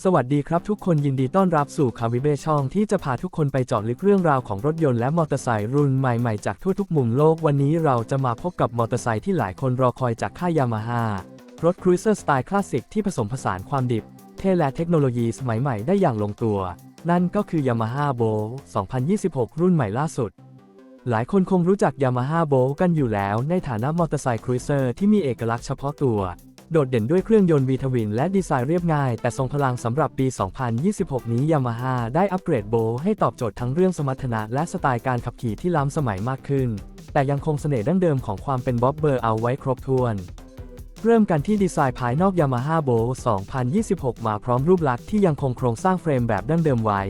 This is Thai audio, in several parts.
สวัสดีครับทุกคนยินดีต้อนรับสู่คาวิเบช่องที่จะพาทุกคนไปเจาะลึกเรื่องราวของรถยนต์และมอเตอร์ไซค์รุ่นใหม่ๆจากทั่วทุกมุมโลกวันนี้เราจะมาพบกับมอเตอร์ไซค์ที่หลายคนรอคอยจากค่ายยามาฮ่ารถครูเซอร์สไตล์คลาสสิกที่ผสมผสานความดิบ เท่และเทคโนโลยีสมัยใหม่ได้อย่างลงตัว นั่นก็คือ Yamaha b o 2026 รุ่นใหม่ล่าสุด หลายคนคงรู้จัก Yamaha b o กันอยู่แล้วในฐานะมอเตอร์ไซค์ครูเซอร์ที่มีเอกลักษณ์เฉพาะตัว โดดเด่นด้วยเครื่องยนต์ V ทวินและดีไซน์เรียบง่าย แต่ทรงพลังสำหรับปี 2026 นี้ Yamaha ได้อัปเกรดโบให้ตอบโจทย์ทั้งเรื่องสมรรถนะและสไตล์การขับขี่ที่ล้ำสมัยมากขึ้น แต่ยังคงเสน่ห์ดั้งเดิมของความเป็นบ๊อบเบอร์เอาไว้ครบถ้วน เริ่มกันที่ดีไซน์ภายนอก Yamaha b o 2026 มาพร้อมรูปลักษณ์ที่ยังคงโครงสร้างเฟรมแบบดั้งเดิมไว้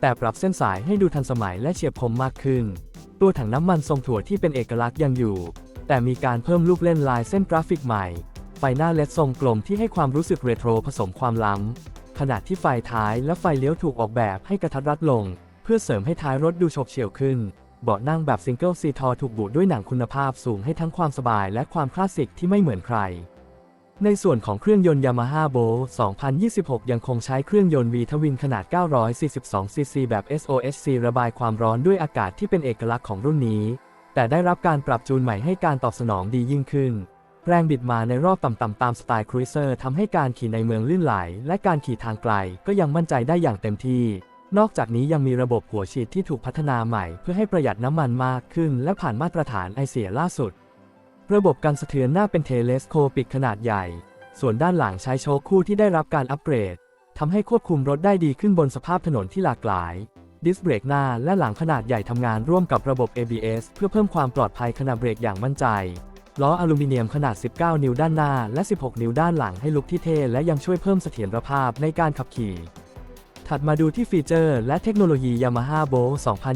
แต่ปรับเส้นสายให้ดูทันสมัยและเฉียบคมมากขึ้น ตัวถังน้ำมันทรงถั่วที่เป็นเอกลักษณ์ยังอยู่ แต่มีการเพิ่มลูกเล่นลายเส้นกราฟิกใหม่ ไฟหน้าเลดทรงกลมที่ให้ความรู้สึกเรโทรผสมความล้ำ ขณะที่ไฟท้ายและไฟเลี้ยวถูกออกแบบให้กระทัดรัดลง เพื่อเสริมให้ท้ายรถดูโฉบเฉี่ยวขึ้น เบาะนั่งแบบซิงเกิลซีทอถูกบุด้วยหนังคุณภาพสูงให้ทั้งความสบายและความคลาสสิกที่ไม่เหมือนใคร ในส่วนของเครื่องยนต์ Yamaha b o 2026 ยังคงใช้เครื่องยนต์ V ทวินขนาด 942 ซีซีแบบ SOHC ระบายความร้อนด้วยอากาศที่เป็นเอกลักษณ์ของรุ่นนี้ แต่ได้รับการปรับจูนใหม่ให้การตอบสนองดียิ่งขึ้น แรงบิดมาในรอบต่ำๆตามสไตล์ครูเซอร์ทำให้การขี่ในเมืองลื่นไหล และการขี่ทางไกลก็ยังมั่นใจได้อย่างเต็มที่ นอกจากนี้ยังมีระบบหัวฉีดที่ถูกพัฒนาใหม่ เพื่อให้ประหยัดน้ำมันมากขึ้น และผ่านมาตรฐานไอเสียล่าสุด ระบบการสะเทือนหน้าเป็นเทเลสโคปิกขนาดใหญ่ ส่วนด้านหลังใช้โชคคู่ที่ได้รับการอัปเกรดทำให้ควบคุมรถได้ดีขึ้นบนสภาพถนนที่หลากหลายดิสเบรกหน้าและหลังขนาดใหญ่ทำงานร่วมกับระบบ ABS เพื่อเพิ่มความปลอดภัยขณะเบรกอย่างมั่นใจ ล้ออลูมิเนียมขนาด 19 นิ้วด้านหน้า และ 16 นิ้วด้านหลังให้ลุกที่เท่และยังช่วยเพิ่มเสถียรภาพในการขับขี่ ถัดมาดูที่ฟีเจอร์และเทคโนโลยี Yamaha b o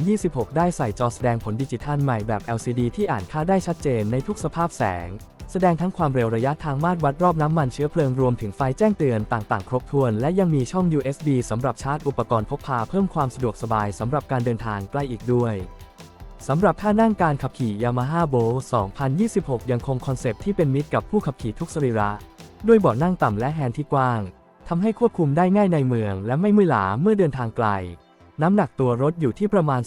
2026 ได้ใส่จอแสดงผลดิจิทัลใหม่แบบ LCD ที่อ่านค่าได้ชัดเจนในทุกสภาพแสง แสดงทั้งความเร็วระยะทางมาตรวัดรอบน้ำมันเชื้อเพลิงรวมถึงไฟแจ้งเตือนต่างๆ ครบถ้วน และยังมีช่อง USB สำหรับชาร์จอุปกรณ์พกพาเพิ่มความสะดวกสบายสำหรับการเดินทางใกล้อีกด้วย สำหรับท่านั่งการขับขี่ Yamaha b o 2026 ยังคงคอนเซปต์ที่เป็นมิตรกับผู้ขับขี่ทุกสรีระ ด้วยเบาะนั่งต่ำและแฮนด์ที่กว้าง ทำให้ควบคุมได้ง่ายในเมือง และไม่มือยล้าเมื่อเดินทางไกล น้ำหนักตัวรถอยู่ที่ประมาณ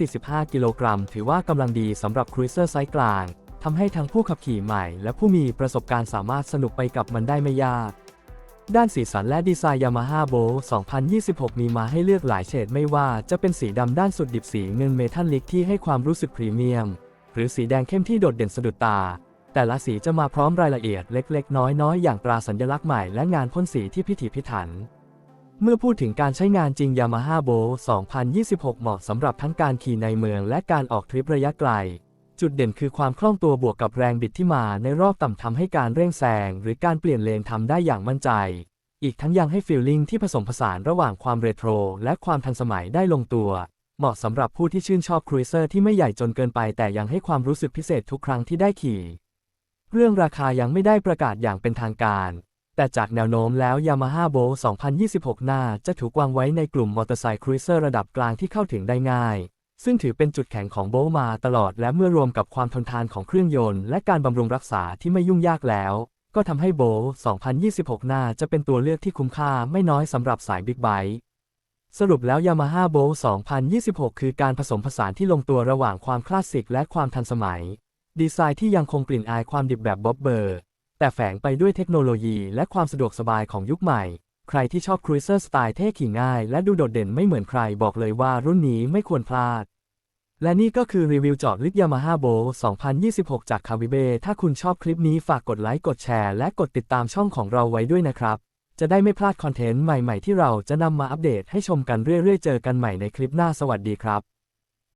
245 กิโลกรัม ถือว่ากำลังดีสำหรับครูเซอร์ไซส์กลาง ทำให้ทั้งผู้ขับขี่ใหม่ และผู้มีประสบการณ์สามารถสนุกไปกับมันได้ไม่ยาก ด้านสีสันและดีไซน์ Yamaha b o 2026 มีมาให้เลือกหลายเฉดไม่ว่าจะเป็นสีดำด้านสุดดิบสีเงินเมทัลลิกที่ให้ความรู้สึกพรีเมียม หรือสีแดงเข้มที่โดดเด่นสะดุดตา แต่ละสีจะมาพร้อมรายละเอียดเล็ก ๆ น้อยๆ อย่างตราสัญลักษณ์ใหม่และงานพ่นสีที่พิถีพิถัน เมื่อพูดถึงการใช้งานจริง Yamaha b o 2026 เหมาะสำหรับทั้งการขี่ในเมืองและการออกทริประยะไกล จุดเด่นคือความคล่องตัวบวกกับแรงบิดที่มาในรอบต่ำทำให้การเร่งแซงหรือการเปลี่ยนเลนทำได้อย่างมั่นใจ อีกทั้งยังให้ฟีลลิ่งที่ผสมผสานระหว่างความเรโทรและความทันสมัยได้ลงตัว เหมาะสำหรับผู้ที่ชื่นชอบครูเซอร์ที่ไม่ใหญ่จนเกินไปแต่ยังให้ความรู้สึกพิเศษทุกครั้งที่ได้ขี่ เรื่องราคายังไม่ได้ประกาศอย่างเป็นทางการ แต่จากแนวโน้มแล้ว Yamaha b o 2026 น่าจะถูกวางไว้ในกลุ่มมอเตอร์ไซค์ครูเซอร์ระดับกลางที่เข้าถึงได้ง่าย ซึ่งถือเป็นจุดแข็งของโบมาตลอดและเมื่อรวมกับความทนทานของเครื่องยนต์และการบำรุงรักษาที่ไม่ยุ่งยากแล้ว ก็ทำให้โบ 2026 หน่าจะเป็นตัวเลือกที่คุ้มค่าไม่น้อยสำหรับสายบิ๊กไบค์สรุปแล้ว Yamaha b o 2026 คือการผสมผสานที่ลงตัวระหว่างความคลาสสิกและความทันสมัย ดีไซน์ที่ยังคงกลิ่นอายความดิบแบบบ๊อบเบอร์ แต่แฝงไปด้วยเทคโนโลยีและความสะดวกสบายของยุคใหม่ ใครที่ชอบครูเซอร์สไตล์เท่ขี่ง่ายและดูโดดเด่นไม่เหมือนใครบอกเลยว่ารุ่นนี้ไม่ควรพลาด และนี่ก็คือรีวิวจอดลึก Yamaha b o 2026 จากคาวิเบถ้าคุณชอบคลิปนี้ฝากกดไลค์กดแชร์และกดติดตามช่องของเราไว้ด้วยนะครับ จะได้ไม่พลาดคอนเทนต์ใหม่ๆที่เราจะนำมาอัปเดตให้ชมกันเรื่อยๆ เจอกันใหม่ในคลิปหน้าสวัสดีครับ